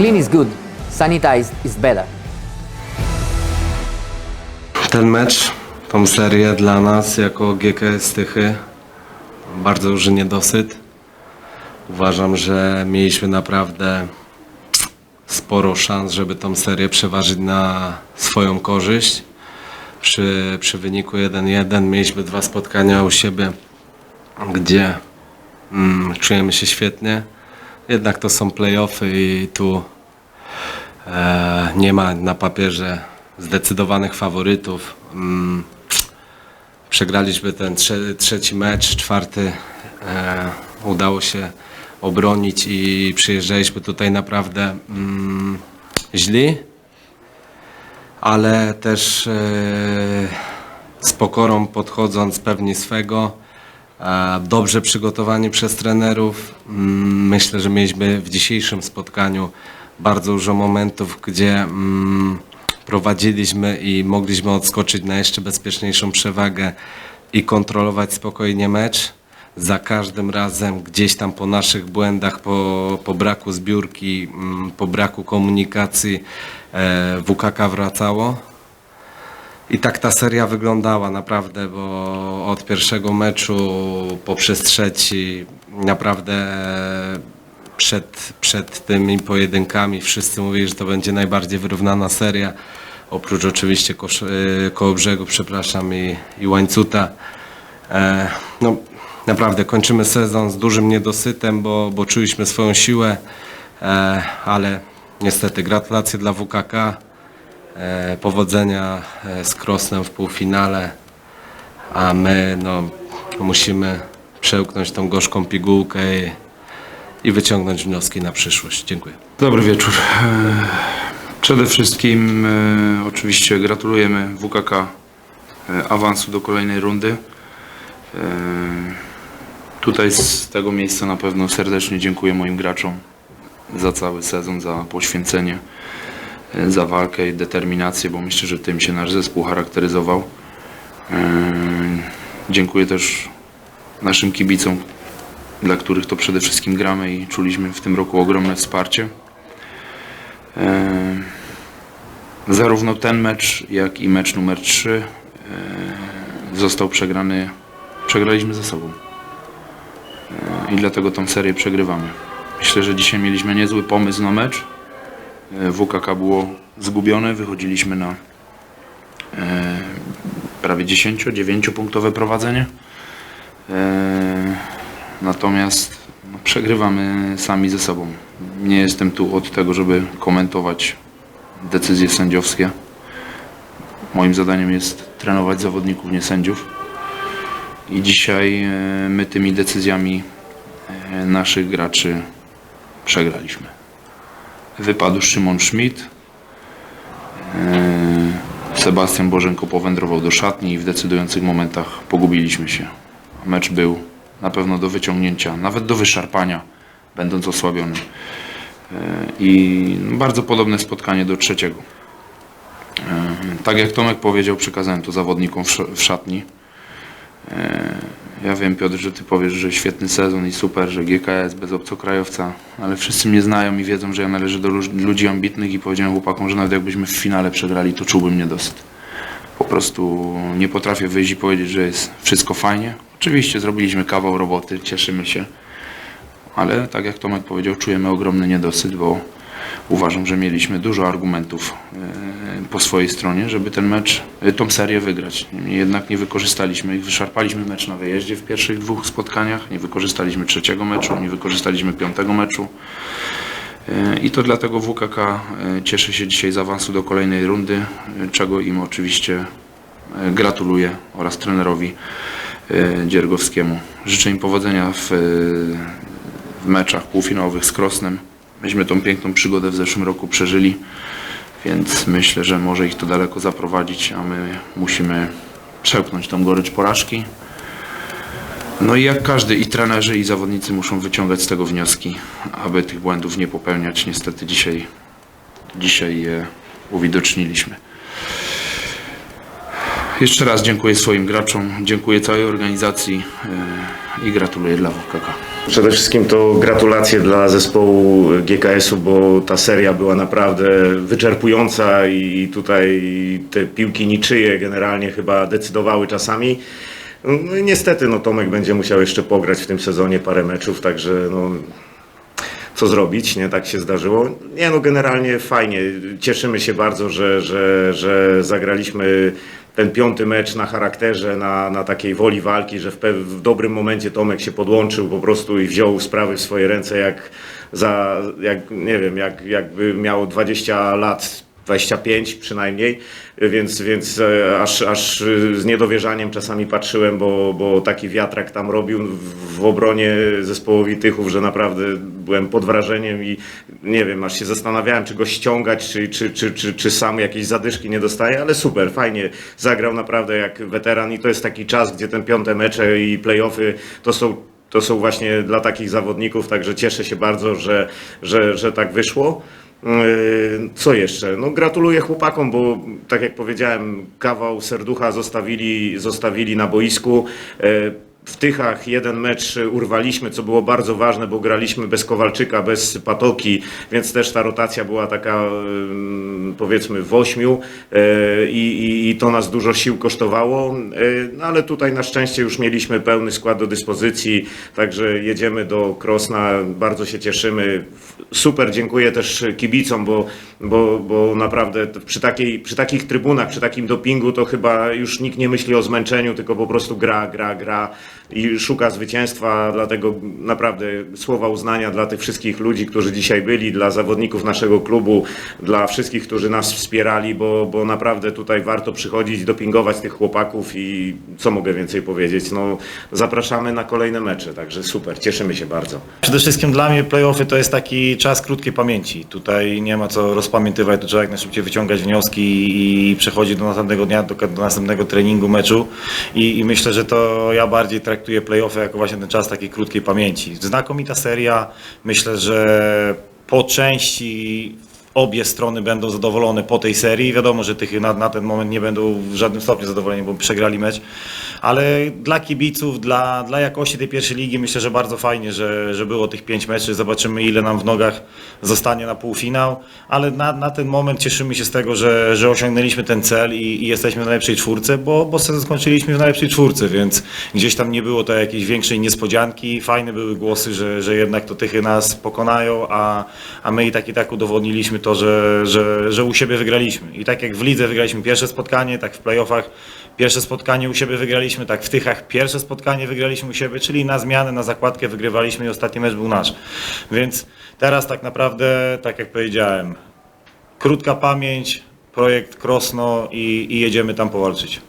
Clean is good, sanitized is better. Ten mecz, tą serię dla nas jako GKS Tychy bardzo duży niedosyt. Uważam, że mieliśmy naprawdę sporo szans, żeby tą serię przeważyć na swoją korzyść. Przy, przy wyniku 1-1 mieliśmy dwa spotkania u siebie, gdzie mm, czujemy się świetnie. Jednak to są playoffy i tu nie ma na papierze zdecydowanych faworytów. Mm, Przegraliśmy ten trze- trzeci mecz, czwarty e, udało się obronić i przyjeżdżaliśmy tutaj naprawdę mm, źli, ale też e, z pokorą podchodząc pewni swego, e, dobrze przygotowani przez trenerów. Mm, Myślę, że mieliśmy w dzisiejszym spotkaniu bardzo dużo momentów, gdzie mm, prowadziliśmy i mogliśmy odskoczyć na jeszcze bezpieczniejszą przewagę i kontrolować spokojnie mecz. Za każdym razem gdzieś tam po naszych błędach, po, po braku zbiórki, mm, po braku komunikacji e, WKK wracało. I tak ta seria wyglądała naprawdę, bo od pierwszego meczu poprzez trzeci naprawdę przed, przed tymi pojedynkami wszyscy mówili, że to będzie najbardziej wyrównana seria. Oprócz oczywiście kosz, y, koło brzegu, przepraszam, i, i łańcuta. E, no, naprawdę kończymy sezon z dużym niedosytem, bo, bo czuliśmy swoją siłę, e, ale niestety gratulacje dla WKK. E, powodzenia e, z Krosnem w półfinale, a my no, musimy przełknąć tą gorzką pigułkę i, i wyciągnąć wnioski na przyszłość. Dziękuję. Dobry wieczór. E, Przede wszystkim e, oczywiście gratulujemy WKK e, awansu do kolejnej rundy. Tutaj z tego miejsca na pewno serdecznie dziękuję moim graczom za cały sezon, za poświęcenie, za walkę i determinację, bo myślę, że tym się nasz zespół charakteryzował. Dziękuję też naszym kibicom, dla których to przede wszystkim gramy i czuliśmy w tym roku ogromne wsparcie. E, Zarówno ten mecz, jak i mecz numer 3 e, został przegrany, przegraliśmy ze sobą. E, I dlatego tą serię przegrywamy. Myślę, że dzisiaj mieliśmy niezły pomysł na mecz. WKK było zgubione, wychodziliśmy na prawie 10-9 punktowe prowadzenie. Natomiast no, przegrywamy sami ze sobą. Nie jestem tu od tego, żeby komentować decyzje sędziowskie. Moim zadaniem jest trenować zawodników, nie sędziów. I dzisiaj e, my tymi decyzjami e, naszych graczy przegraliśmy. Wypadł Szymon Schmidt. e, Sebastian Bożenko powędrował do szatni i w decydujących momentach pogubiliśmy się. Mecz był na pewno do wyciągnięcia, nawet do wyszarpania, będąc osłabiony. E, I bardzo podobne spotkanie do trzeciego. E, Tak jak Tomek powiedział, przekazałem to zawodnikom w sz- w szatni. E, Ja wiem, Piotr, że ty powiesz, że świetny sezon i super, że GKS bez obcokrajowca, ale wszyscy mnie znają i wiedzą, że ja należę do lu- ludzi ambitnych i powiedziałem chłopakom, że nawet jakbyśmy w finale przegrali, to czułbym niedosyt. Po prostu nie potrafię wyjść i powiedzieć, że jest wszystko fajnie. Oczywiście zrobiliśmy kawał roboty, cieszymy się, ale tak jak Tomek powiedział, czujemy ogromny niedosyt, bo uważam, że mieliśmy dużo argumentów e, po swojej stronie, żeby ten mecz, e, tą serię wygrać. Niemniej Jednak nie wykorzystaliśmy ich, wyszarpaliśmy mecz na wyjeździe w pierwszych dwóch spotkaniach, nie wykorzystaliśmy trzeciego meczu, nie wykorzystaliśmy piątego meczu. E, I to dlatego WKK cieszy się dzisiaj z awansu do kolejnej rundy, czego im oczywiście gratuluję oraz trenerowi Dziergowskiemu. Życzę im powodzenia w, e, w meczach półfinałowych z Krosnem. Myśmy tą piękną przygodę w zeszłym roku przeżyli, więc myślę, że może ich to daleko zaprowadzić, a my musimy przełknąć tą gorycz porażki. No i jak każdy, i trenerzy, i zawodnicy muszą wyciągać z tego wnioski, aby tych błędów nie popełniać. Niestety dzisiaj, dzisiaj je uwidoczniliśmy. Jeszcze raz dziękuję swoim graczom, dziękuję całej organizacji e, i gratuluję dla WKK. Przede wszystkim to gratulacje dla zespołu GKS-u, bo ta seria była naprawdę wyczerpująca i tutaj te piłki niczyje generalnie chyba decydowały czasami. No niestety no, Tomek będzie musiał jeszcze pograć w tym sezonie parę meczów, także no, co zrobić, nie? Tak się zdarzyło. Nie no, generalnie fajnie. Cieszymy się bardzo, że, że, że zagraliśmy ten piąty mecz na charakterze, na, na takiej woli walki, że w, w dobrym momencie Tomek się podłączył po prostu i wziął sprawy w swoje ręce, jak za, jak, nie wiem, jak, jakby miał 20 lat 25 przynajmniej, więc, więc e, aż, aż z niedowierzaniem czasami patrzyłem, bo, bo taki wiatrak tam robił w, w obronie zespołowi Tychów, że naprawdę byłem pod wrażeniem i nie wiem, aż się zastanawiałem, czy go ściągać, czy, czy, czy, czy, czy sam jakieś zadyszki nie dostaje, ale super, fajnie zagrał naprawdę jak weteran i to jest taki czas, gdzie ten piąte mecze i playoffy to są to są właśnie dla takich zawodników, także cieszę się bardzo, że, że, że tak wyszło. Co jeszcze? No gratuluję chłopakom, bo tak jak powiedziałem, kawał serducha zostawili, zostawili na boisku. W Tychach jeden mecz urwaliśmy, co było bardzo ważne, bo graliśmy bez Kowalczyka, bez Patoki, więc też ta rotacja była taka yy, powiedzmy w ośmiu yy, i, i, to nas dużo sił kosztowało, yy, no ale tutaj na szczęście już mieliśmy pełny skład do dyspozycji, także jedziemy do Krosna, bardzo się cieszymy. Super, dziękuję też kibicom, bo, bo, bo naprawdę przy, takiej, przy takich trybunach, przy takim dopingu to chyba już nikt nie myśli o zmęczeniu, tylko po prostu gra, gra, gra i szuka zwycięstwa, dlatego naprawdę słowa uznania dla tych wszystkich ludzi, którzy dzisiaj byli, dla zawodników naszego klubu, dla wszystkich, którzy nas wspierali, bo, bo naprawdę tutaj warto przychodzić, dopingować tych chłopaków i co mogę więcej powiedzieć, no zapraszamy na kolejne mecze, także super, cieszymy się bardzo. Przede wszystkim dla mnie playoffy to jest taki czas krótkiej pamięci. Tutaj nie ma co rozpamiętywać, tu trzeba jak najszybciej wyciągać wnioski i przechodzić do następnego dnia, do, do następnego treningu, meczu I, i myślę, że to ja bardziej traktuję playoffy jako właśnie ten czas takiej krótkiej pamięci. Znakomita seria, myślę, że po części obie strony będą zadowolone po tej serii. Wiadomo, że tych na, na ten moment nie będą w żadnym stopniu zadowoleni, bo przegrali mecz, ale dla kibiców, dla, dla jakości tej pierwszej ligi myślę, że bardzo fajnie, że, że było tych pięć meczy. Zobaczymy ile nam w nogach zostanie na półfinał, ale na, na ten moment cieszymy się z tego, że, że osiągnęliśmy ten cel i, i jesteśmy w najlepszej czwórce, bo, bo sezon skończyliśmy w najlepszej czwórce, więc gdzieś tam nie było to jakiejś większej niespodzianki. Fajne były głosy, że, że jednak to Tychy nas pokonają, a, a my i tak i tak udowodniliśmy to, że, że, że u siebie wygraliśmy. I tak jak w lidze wygraliśmy pierwsze spotkanie, tak w playoffach pierwsze spotkanie u siebie wygraliśmy, tak w Tychach pierwsze spotkanie wygraliśmy u siebie, czyli na zmianę, na zakładkę wygrywaliśmy i ostatni mecz był nasz. Więc teraz tak naprawdę, tak jak powiedziałem, krótka pamięć, projekt Krosno i, i jedziemy tam powalczyć.